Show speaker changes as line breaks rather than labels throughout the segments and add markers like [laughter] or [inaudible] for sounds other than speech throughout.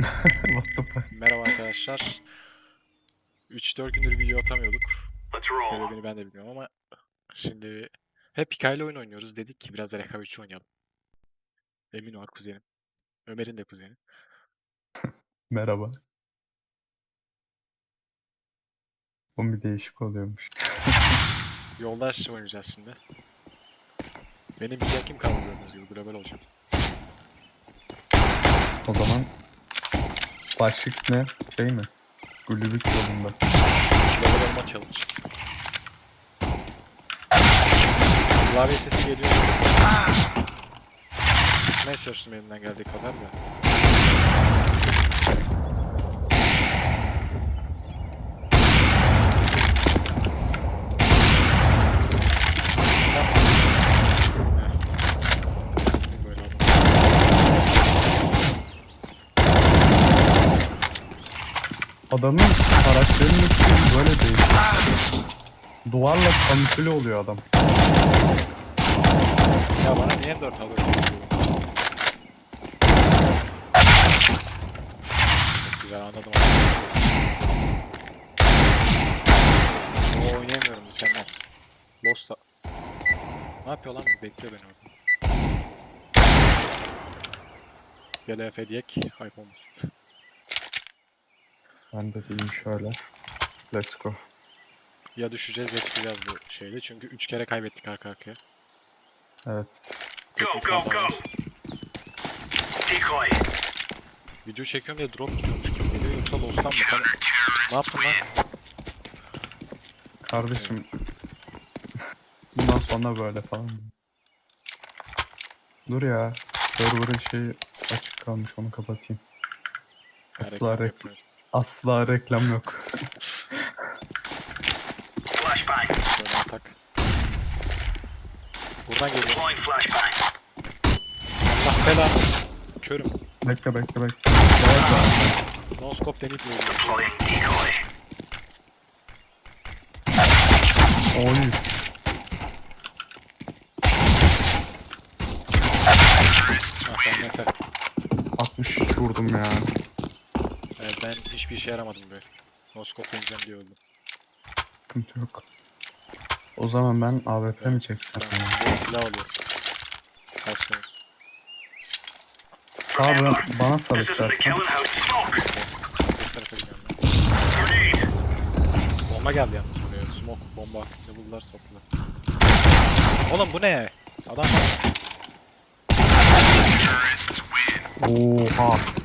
[laughs] What the fuck?
Merhaba arkadaşlar. 3-4 gündür video atamıyorduk. Sebebini ben de bilmiyorum ama şimdi hep hikayeli oyun oynuyoruz. Dedik ki biraz da rekabetçi oynayalım. Emin ol kuzenim. Ömer'in de kuzeni. [laughs]
Merhaba. Bu bir değişik oluyormuş. [laughs]
Yoldaşça oynayacağız şimdi. Benim bir kim kaldı gördüğünüz gibi global olacağım.
O zaman başlık ne? Şey mi? Gülübük yolunda.
Global olma challenge. Klavye sesi geliyor. Gitmeye çalıştım elimden geldiği kadar da. Böyle oldu.
Adamın karakterinin böyle değişik. Duvarla kamufle oluyor adam.
Ya bana niye 4 alıyor? Güzel anladım. Oo oynayamıyorum mükemmel. Lost Ne yapıyor lan bu? Bekliyor beni orada. Gel Efe diyek, hype olmasın.
Ben de diyeyim şöyle. Let's go.
Ya düşeceğiz ya çıkacağız bu şeyde. Çünkü 3 kere kaybettik arka arkaya.
Evet.
Go, go.
var.
Decoy.
Video çekiyorum diye drop gidiyormuş gibi geliyor. Yoksa Lost'tan mı? Tam... Ne yaptın lan?
Kardeşim. Bundan sonra böyle falan. Dur ya. Server'ın şeyi açık kalmış onu kapatayım. Asla,
reklam.
Asla reklam yok.
Flashbang.
Şöyle atak. Buradan geliyor.
Deploying flashbang.
Allah belanı. Körüm.
bekle bekle bekle. Evet abi.
No scope deneyip mi öldüm?
Deploying decoy.
Oy.
Ben yeter.
63 vurdum ya.
Hiçbir işe yaramadım böyle. No scope deneyeceğim diye öldüm.
Sıkıntı yok. O zaman ben AWP mi çeksem
Ben silah alıyorum. Kaç tane?
Sağ bana, bana
the
istersen.
Bomba geldi yalnız buraya. Smoke, bomba. Ne buldular sattılar. Oğlum bu ne? Adam.
Oha.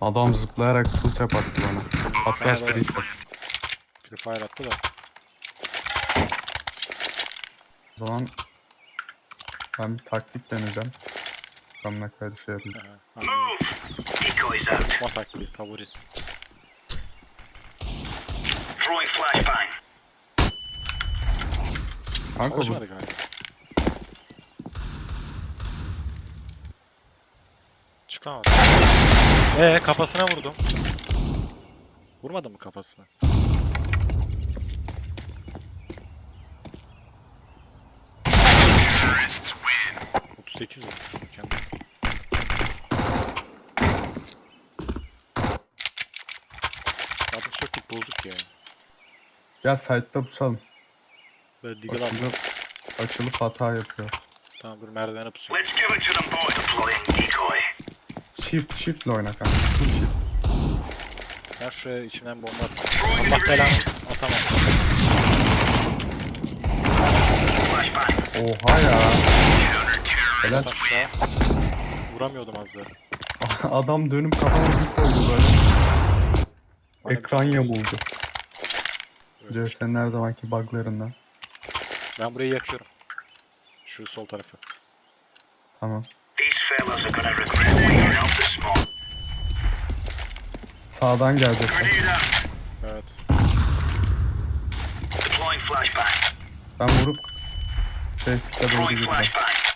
Adam zıplayarak full tap attı bana. Hatta
Evet,
free tap.
Free Fire attı da.
O zaman ben bir taktik deneyeceğim. Tam ne kadar şey yapayım.
Move. Decoys out.
Tutma taktiği, favori.
Throwing flashbang.
Kanka bu
Çalışmadı galiba. Çık lan oradan. Ee kafasına vurdum. Vurmadın mı kafasına?
Terrorists win.
38 vurdu. Mükemmel. Ya bu çok bozuk ya.
gel site'da pusalım.
Böyle digil atıyor.
Açılıp, açılıp hata yapıyor.
Tamam dur merdivene pusuyor.
Let's give it to them boys. Deploying decoy.
Shift shift ile oyna kanka. Full shift.
Ben şuraya içinden bomba atayım. Allah belanı atamam.
Oha ya. Helal.
Aşağı. Vuramıyordum az daha. [laughs]
Adam dönüp kafama bir koydu böyle.
Bana bir
Ekran yamuldu.
ölmüş.
CS'nin her zamanki buglarından.
Ben burayı yakıyorum. Şu sol tarafı.
Tamam.
These fellas are gonna regret clearing out the smoke.
Sağdan gelecek.
Grenade out.
Evet.
Ben vurup şey pite doğru gideceğim.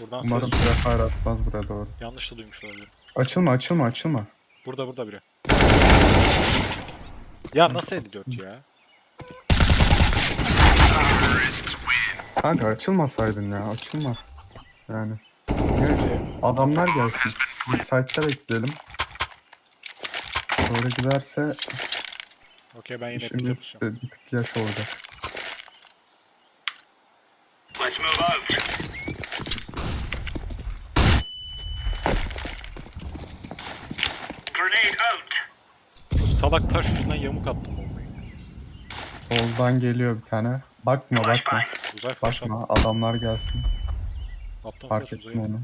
Buradan
Umarım
ses
süre fire atmaz buraya doğru.
yanlış da duymuş olabilirim.
Açılma açılma açılma.
Burada burada biri. Ya nasıl 54 ya?
Kanka açılmasaydın ya açılma. Yani. Ne- Adamlar gelsin. Biz site'da bekleyelim. Doğru giderse
Okey ben yine pite
bir tık yaş olacak.
Let's move out. Grenade out.
Şu salak taş yüzünden yamuk attım bombayı.
Soldan geliyor bir tane. Bakma bakma.
Flashbang.
Uzay flash attım.
Bakma adamlar gelsin.
Attım
Fark
flash
ettim
uzaya.
onu.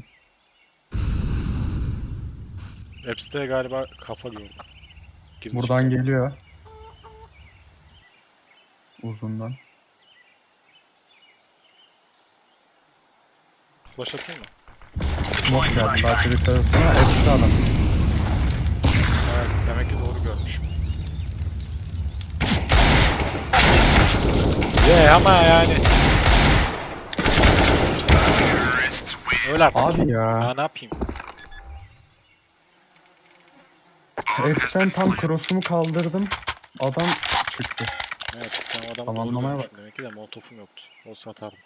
Epste'ye galiba kafa gördüm. Girdi
Buradan
çıktı.
geliyor. Uzundan.
Flash atayım mı?
Smoke geldi. Belki bir tarafına hepsi adam.
Evet demek ki doğru görmüşüm. Ye ama yani. Öyle artık.
Abi ya.
Ya ne yapayım?
Eksen tam cross'umu kaldırdım. Adam çıktı.
Evet ben o adamı doğru
Tamamlamaya
görmüşüm. Demek ki de molotofum yoktu. Olsa atardım.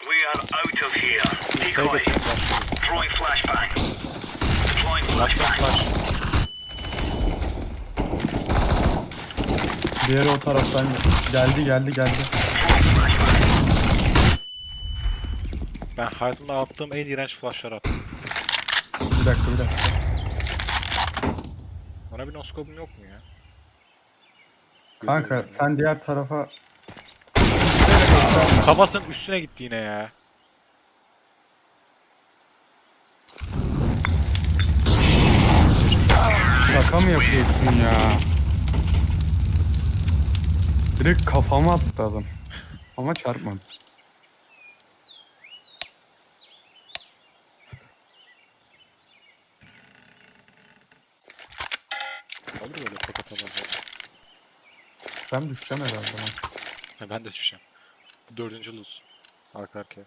We are out of here.
Tek
Decoy.
atayım başlıyorum.
Throwing flashbang. Deploying
Flashbang
flashbang.
flash.
Diğeri o taraftan geldi geldi geldi.
Ben hayatımda attığım en iğrenç flashları attım.
Bir dakika bir dakika.
Bana bir noskopum yok mu ya?
Kanka
Görüyorum
sen diğer tarafa
ben. Kafasının üstüne gitti yine ya.
şaka mı yapıyorsun ya? Direkt kafama attı adam. Ama çarpmadı. Ben düşeceğim herhalde. lan.
Ha, ben de düşeceğim. Bu dördüncü lose. Arka arkaya.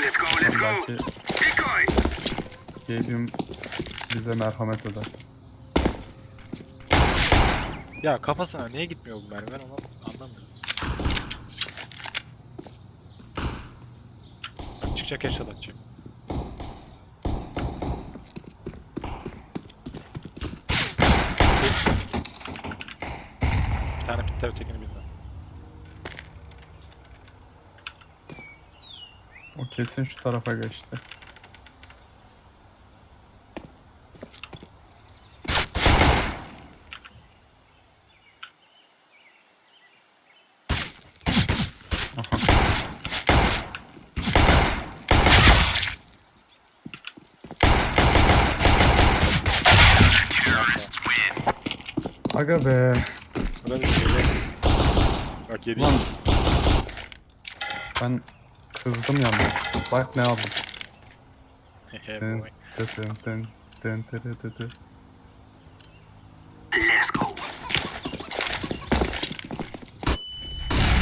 Let's go, let's go.
Belki
Decoy.
Gelium bize merhamet eder.
Ya kafasına niye gitmiyor bu mermi ben onu anlamıyorum. Çıkacak headshot atacak. Pitte ötekini bilmem.
O kesin şu tarafa geçti. Aga be.
Burada bir şeyle... Bak yedi.
Lan. Ben kızdım yalnız. Bak ne aldım.
Hehe boy.
dın, dın, dın, dın, dın, dın, dın, dın.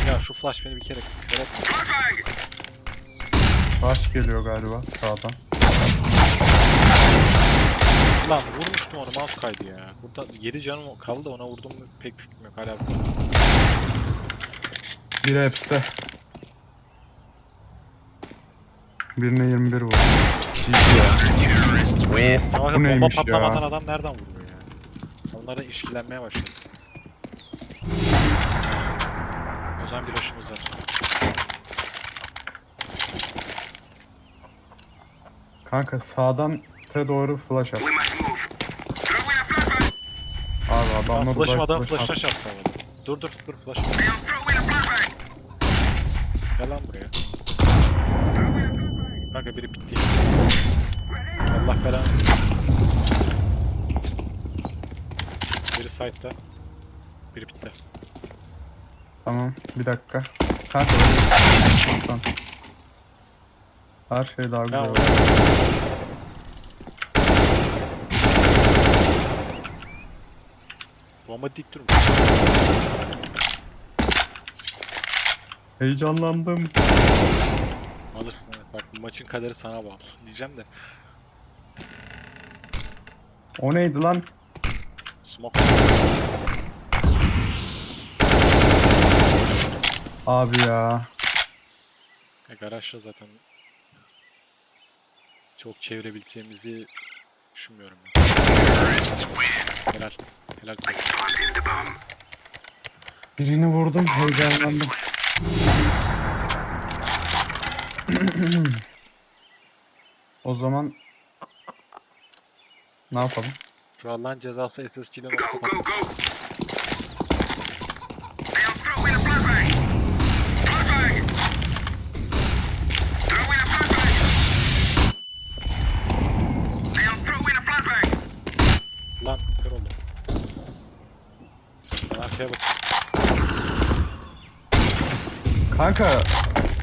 Ya şu flash beni bir kere kör.
Flashbang.
Rush geliyor galiba sağdan.
Lan vurmuştum onu mouse kaydı ya. Burada 7 canım kaldı ona vurdum mu pek fikrim yok hala.
Biri hepsi. Birine 21 vurdu. Ya. Bu
bomba
neymiş ya?
adam nereden vuruyor ya? Onlara işkilenmeye başladı. O zaman bir aşımız var.
Kanka sağdan te doğru flash at. Abi
Lan
adamlar
flash'ım
uzak
adam
flash
flash'ına
at.
çarptı havada. Dur dur dur flash.
I am throwing a flashbang.
Gel lan buraya. Kanka biri bitti. Allah belanı. Biri side'da. Biri bitti.
Tamam bir dakika. Kanka Tamam. Her şey daha güzel.
Ya,
oldu.
Bomba dik durmuş.
Heyecanlandım.
Alırsın evet. Bak bu maçın kaderi sana bağlı. Diyeceğim de.
O neydi lan?
Smoke.
Abi ya.
E, garajda zaten çok çevirebileceğimizi Düşünmüyorum ben. Helal. Helal.
Birini vurdum heyecanlandım. O zaman ne yapalım?
Şu Allah'ın cezası SSG ile
Go,
noskop
go,
atmış.
go. Hey, I'm throwing a flashbang. Flashbang. Throwing a flashbang. Hey, I'm throwing a flashbang.
Lan kör oldum. Ben arkaya bak.
Kanka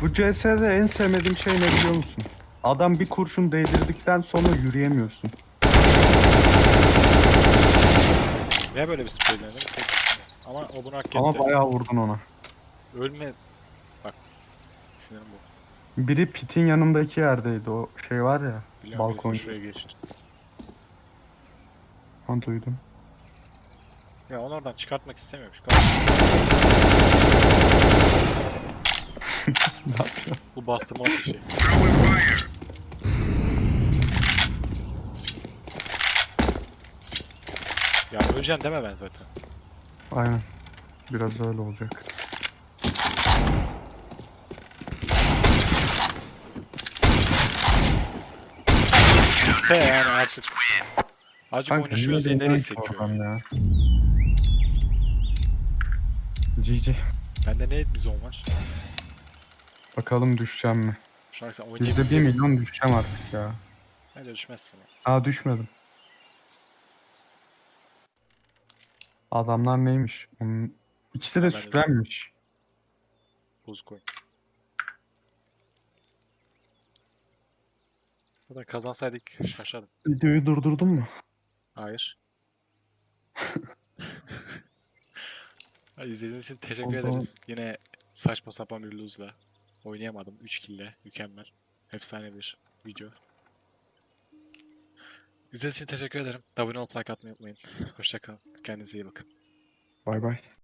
bu CS'de en sevmediğim şey ne biliyor musun? Adam bir kurşun değdirdikten sonra yürüyemiyorsun.
Niye böyle bir sprey denedim? Pek- Ama o bunu hak etti.
Ama bayağı vurdun ona.
Ölme. Bak. Sinirim bozuldu.
Biri pitin yanındaki yerdeydi o şey var ya.
Biliyorum
Balkon.
birisi şuraya geçti.
Ben duydum.
Ya onu oradan çıkartmak istemiyorum.
Yapıyor?
Bu bastırma şey.
Fire.
Ya öleceksin deme ben zaten.
Aynen. Biraz öyle olacak.
Se yani artık. Acık
Kanka
oynaşıyoruz diye nereye
ya? GG.
Bende ne bizon var?
Bakalım düşeceğim mi?
Şu an sen
Yüzde
oynayabilsem.
bir milyon düşeceğim artık ya.
Bence düşmezsin ya.
Aa düşmedim. Adamlar neymiş? Onun... İkisi
de
süprenmiş.
Bozuk oyun. Zaten kazansaydık şaşardım.
Videoyu durdurdun mu?
Hayır. [laughs] Ay, İzlediğiniz için teşekkür
O zaman-
ederiz. Yine saçma sapan bir lose'la oynayamadım. 3 kill'le. Mükemmel. Efsane bir video. İzlediğiniz için teşekkür ederim. Abone olup like atmayı unutmayın. Hoşçakalın. Kendinize iyi bakın.
Bay bay.